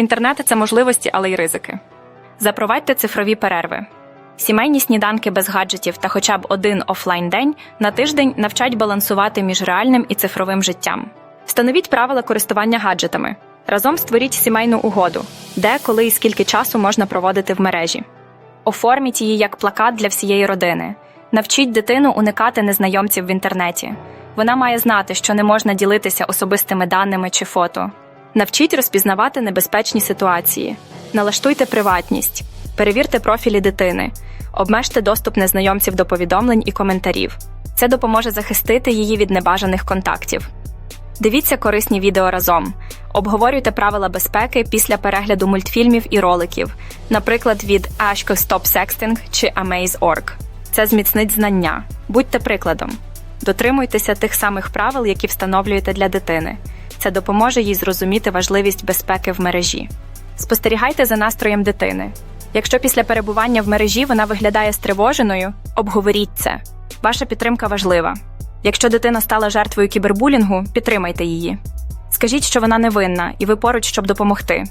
Інтернет це можливості, але й ризики. Запровадьте цифрові перерви. Сімейні сніданки без гаджетів та хоча б один офлайн день на тиждень навчать балансувати між реальним і цифровим життям. Встановіть правила користування гаджетами. Разом створіть сімейну угоду, де, коли і скільки часу можна проводити в мережі. Оформіть її як плакат для всієї родини. Навчіть дитину уникати незнайомців в інтернеті. Вона має знати, що не можна ділитися особистими даними чи фото. Навчіть розпізнавати небезпечні ситуації. Налаштуйте приватність, перевірте профілі дитини, обмежте доступ незнайомців до повідомлень і коментарів. Це допоможе захистити її від небажаних контактів. Дивіться корисні відео разом. Обговорюйте правила безпеки після перегляду мультфільмів і роликів, наприклад, від Ashko Stop Sexting чи Amaze.org. Це зміцнить знання. Будьте прикладом. Дотримуйтеся тих самих правил, які встановлюєте для дитини. Це допоможе їй зрозуміти важливість безпеки в мережі. Спостерігайте за настроєм дитини. Якщо після перебування в мережі вона виглядає стривоженою, обговоріть це. Ваша підтримка важлива. Якщо дитина стала жертвою кібербулінгу, підтримайте її. Скажіть, що вона невинна, і ви поруч, щоб допомогти.